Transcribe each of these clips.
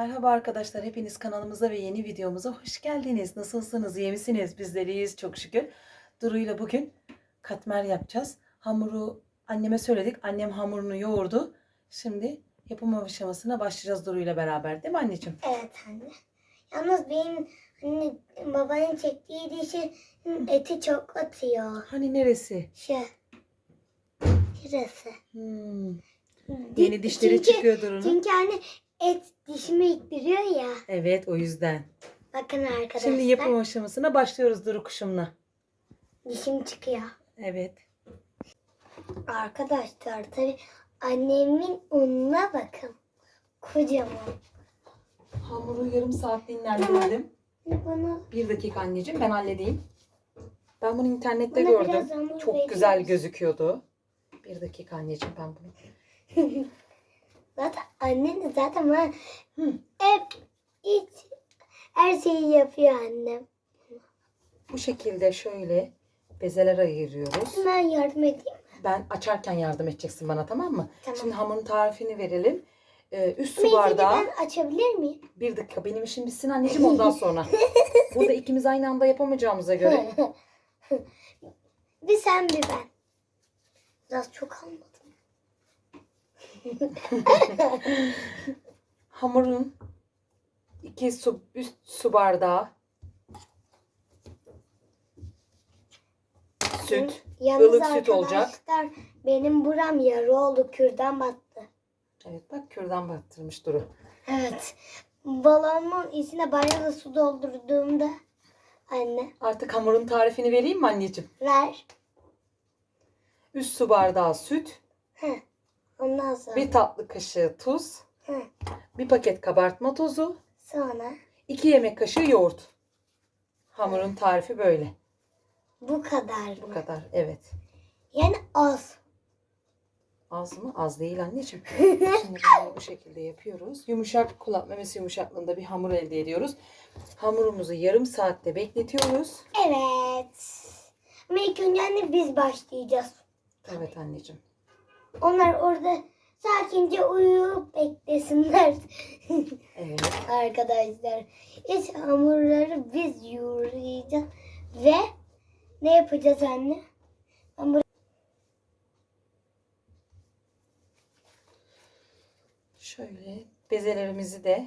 Merhaba arkadaşlar, hepiniz kanalımıza ve yeni videomuza hoş geldiniz. Nasılsınız, iyi misiniz? Bizler iyiyiz çok şükür. Duru'yla bugün katmer yapacağız. Hamuru anneme söyledik. Annem hamurunu yoğurdu. Şimdi yapım aşamasına başlayacağız Duru'yla beraber değil mi anneciğim? Evet anne. Yalnız benim anne babanın çektiği dişi eti çok atıyor. Hani neresi? Şu. Şurası. Hmm, Yeni dişleri çünkü, çıkıyor Duru'nun. Çünkü anne et dişimi ittiriyor ya. Evet o yüzden. Bakın arkadaşlar. Şimdi yapım aşamasına başlıyoruz Duru kuşumla. Dişim çıkıyor. Evet. Arkadaşlar tabi annemin ununa bakın. Kocaman. Hamuru yarım saat dinlendirdim. Bunu Bir dakika anneciğim ben halledeyim. Ben bunu internette Bana gördüm. Çok verir güzel gözüküyordu. Bir dakika anneciğim ben bunu. zaten annen de zaten bana hep hiç her şeyi yapıyor annem. Bu şekilde şöyle bezeler ayırıyoruz. Ben yardım edeyim. Ben açarken yardım edeceksin bana tamam mı? Tamam. Şimdi hamurun tarifini verelim. Ee, üst su önce bardağı. ben açabilir miyim? Bir dakika benim işim bitsin anneciğim ondan sonra. Burada ikimiz aynı anda yapamayacağımıza göre. bir sen bir ben. Biraz çok almadım. Hamurun iki su, üst su bardağı süt. Yalnız ılık süt olacak. Benim buram yarı oldu. Kürdan battı. Evet bak kürdan battırmış Duru. Evet. Balonun içine banyoda su doldurduğumda anne Artık hamurun tarifini vereyim mi anneciğim? ver. Üst su bardağı süt, Heh. Ondan sonra. bir tatlı kaşığı tuz, Heh. bir paket kabartma tozu, Sonra 2 yemek kaşığı yoğurt. Hamurun tarifi böyle. bu kadar Bu mı? kadar. Evet. Yani az. Az mı? Az değil anneciğim. Şimdi bunu bu şekilde yapıyoruz. Yumuşak kulak memesi yumuşaklığında bir hamur elde ediyoruz. Hamurumuzu yarım saatte bekletiyoruz. Evet. Ama ilk önce anne biz başlayacağız. Evet anneciğim. Onlar orada sakince uyuyup beklesinler. Evet. Arkadaşlar. İç hamurları biz yoğuracağız. Ve ne yapacağız anne? Hamur Şöyle bezelerimizi de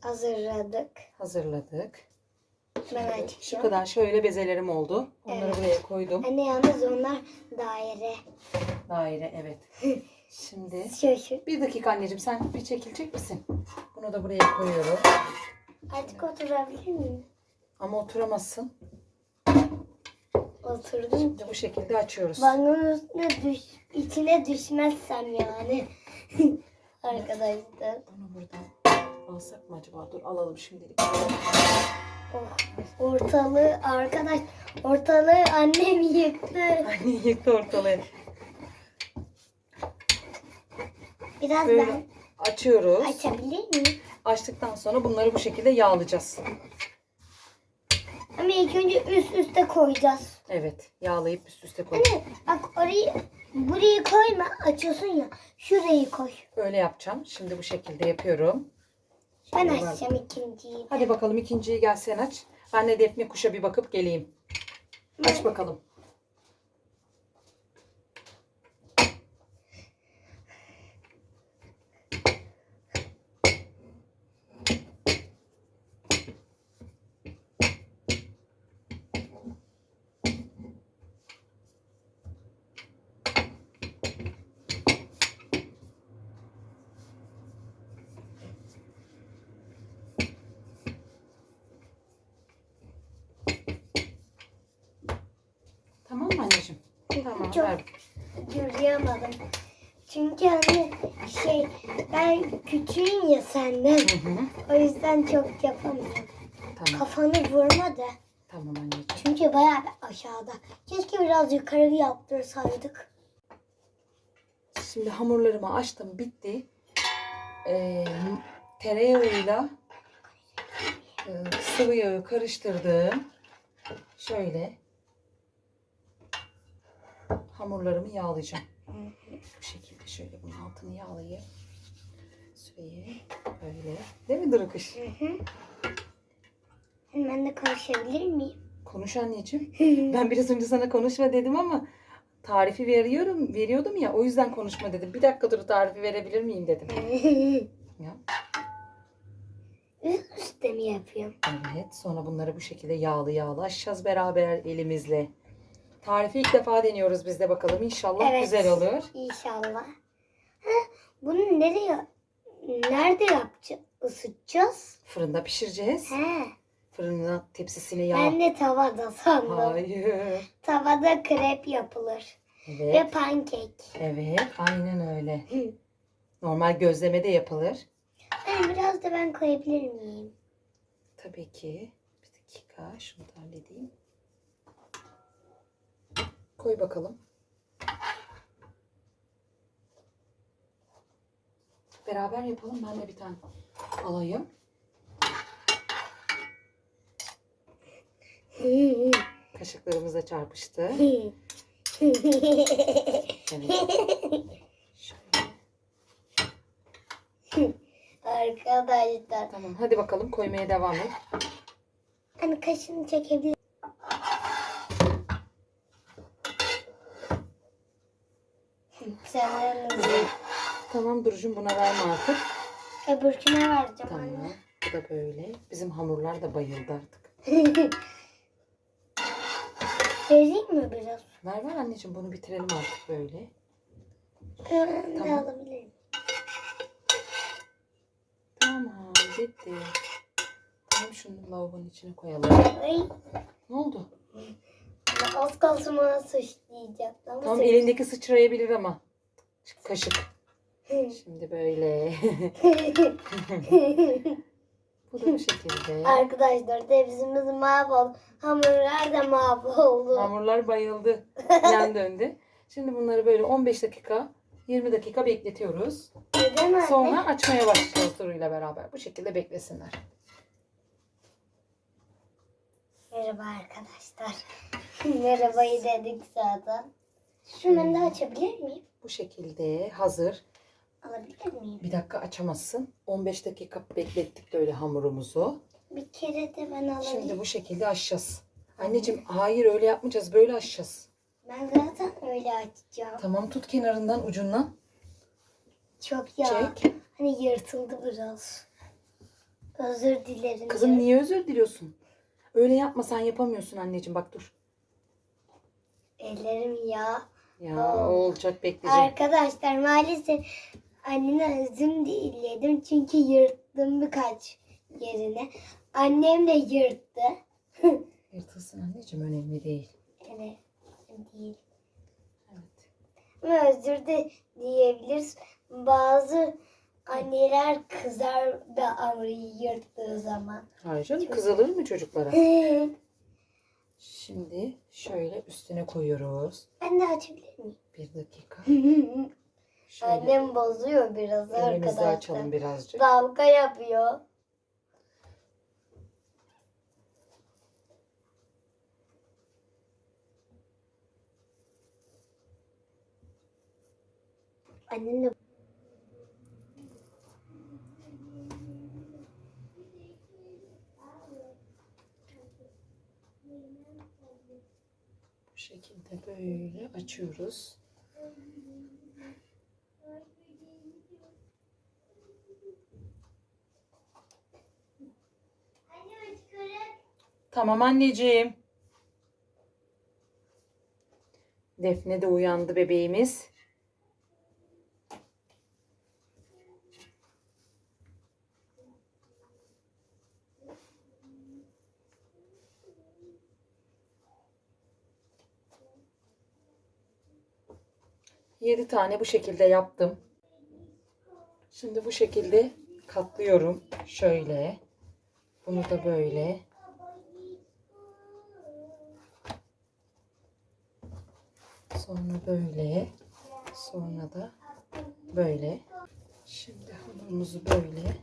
hazırladık. hazırladık. Ben Şu açacağım. kadar şöyle bezelerim oldu. Onları Evet. buraya koydum. Anne yalnız onlar daire. Daire evet. Şimdi Şu şu. bir dakika anneciğim sen bir çekilecek misin? Bunu da buraya koyuyorum. Artık oturabilir miyim? Ama oturamazsın. Oturdum. Şimdi bu şekilde açıyoruz. Banyonun üstüne düş, içine düşmezsem yani. Arkadaşlar. Bunu buradan alsak mı acaba? Dur alalım şimdilik. Oh, ortalığı arkadaş ortalığı annem yıktı. Anne yıktı ortalığı. Biraz Böyle ben açıyoruz. açabilir miyim? Açtıktan sonra bunları bu şekilde yağlayacağız. Ama ilk önce üst üste koyacağız. Evet. Yağlayıp üst üste koyacağız. Anne bak orayı burayı koyma açıyorsun ya. Şurayı koy. Öyle yapacağım. Şimdi bu şekilde yapıyorum. Ben Şöyle açacağım ikinciyi. Hadi bakalım ikinciyi gel sen aç. Ben de Defne kuşa bir bakıp geleyim. Aç bakalım. Tamam mı anneciğim? Tamam. Çok- ver. Yürüyemedim. Çünkü hani şey ben küçüğüm ya senden. Hı hı. O yüzden çok yapamıyorum. Tamam. Kafanı vurma da. Tamam anneciğim. Çünkü bayağı bir aşağıda. Keşke biraz yukarı yaptırsaydık. Şimdi hamurlarımı açtım. Bitti. Ee, tereyağıyla e, sıvı yağı karıştırdım. Şöyle hamurlarımı yağlayacağım. Bu şekilde şöyle bunun altını yağlayayım. Şurayı böyle. Değil mi Durukuş? Hı hı. Ben de konuşabilir miyim? Konuş anneciğim. Ben biraz önce sana konuşma dedim ama tarifi veriyorum, veriyordum ya o yüzden konuşma dedim. Bir dakika dur tarifi verebilir miyim dedim. Ya. Üst üste mi yapıyorum? Evet sonra bunları bu şekilde yağlı yağlı açacağız beraber elimizle. Tarifi ilk defa deniyoruz biz de bakalım inşallah Evet. güzel olur. İnşallah. Ha, bunu nereye, nerede yapacağız? Isıtacağız? Fırında pişireceğiz. He. Fırına tepsisine yağ. Ben de tavada sandım. Hayır. Tavada krep yapılır. Evet. Ve pankek. Evet aynen öyle. Normal gözleme de yapılır. Anne biraz da ben koyabilir miyim? Tabii ki. Bir dakika şunu da halledeyim. Koy bakalım. Beraber yapalım. Ben de bir tane alayım. Kaşıklarımız da çarpıştı. Evet. Arkadaşlar. Tamam hadi bakalım koymaya devam et. Hani kaşını çekebilir Tamam Duru'cum buna verme artık. öbürküne vereceğim Tamam. anne. Bu da böyle. Bizim hamurlar da bayıldı artık. Vereyim mi biraz? Ver ver anneciğim bunu bitirelim artık böyle. Ben de Tamam. alabilirim. Tamam bitti. Tamam şunu lavabonun içine koyalım. Ay, Ne oldu? az kalsın bana suçlayacak. Ama Tamam elindeki sıçrayabilir ama. Kaşık. Şimdi böyle. Bu da bu şekilde. Arkadaşlar tepsimiz mahvoldu. Hamurlar da mahvoldu. Hamurlar bayıldı. Yan döndü. Şimdi bunları böyle 15 dakika 20 dakika bekletiyoruz. Neden anne? Sonra açmaya başlayacağız Duru'yla beraber. Bu şekilde beklesinler. Merhaba arkadaşlar. Merhabayı dedik zaten. Hemen de açabilir miyim? Bu şekilde hazır. Alabilir miyim? Bir dakika açamazsın. 15 dakika beklettik böyle hamurumuzu. Bir kere de ben alayım. Şimdi bu şekilde açacağız. Anneciğim hayır öyle yapmayacağız. Böyle açacağız. Ben zaten öyle açacağım. Tamam tut kenarından ucundan. Çok ya. Çek. Hani yırtıldı biraz. Özür dilerim. Kızım niye özür diliyorsun? Öyle yapmasan yapamıyorsun anneciğim. Bak dur. Ellerim ya. Ya olacak bekleyeceğim. Arkadaşlar maalesef annene özüm diledim çünkü yırttım birkaç yerine. Annem de yırttı. Yırtılsın anneciğim önemli değil. Evet. Değil. Evet. Ama özür de diyebiliriz. Bazı anneler kızar da hamuru yırttığı zaman. Hayır canım kızılır mı çocuklara? Şimdi şöyle üstüne koyuyoruz. ben de açabilir miyim? Bir dakika. Şöyle Annem bozuyor biraz elimizle arkadaşlar. açalım birazcık. Dalga yapıyor. Annem şekilde böyle açıyoruz. Tamam anneciğim. Defne de uyandı bebeğimiz. Yedi tane bu şekilde yaptım. Şimdi bu şekilde katlıyorum. Şöyle. Bunu da böyle. Sonra böyle. Sonra da böyle. Şimdi hamurumuzu böyle.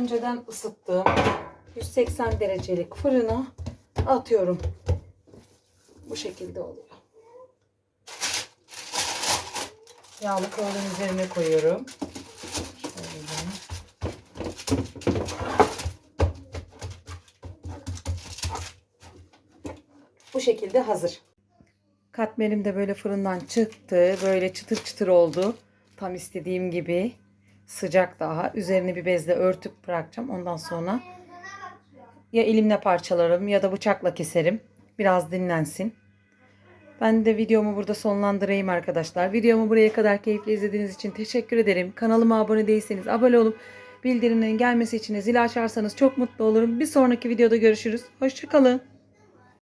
Önceden ısıttığım 180 derecelik fırına atıyorum. Bu şekilde oluyor. Yağlı kavrulun üzerine koyuyorum. Bu şekilde hazır. Katmerim de böyle fırından çıktı. Böyle çıtır çıtır oldu. Tam istediğim gibi. Sıcak daha. Üzerini bir bezle örtüp bırakacağım. Ondan sonra ya elimle parçalarım ya da bıçakla keserim. Biraz dinlensin. Ben de videomu burada sonlandırayım arkadaşlar. Videomu buraya kadar keyifli izlediğiniz için teşekkür ederim. Kanalıma abone değilseniz abone olup bildirimlerin gelmesi için de açarsanız çok mutlu olurum. Bir sonraki videoda görüşürüz. Hoşçakalın.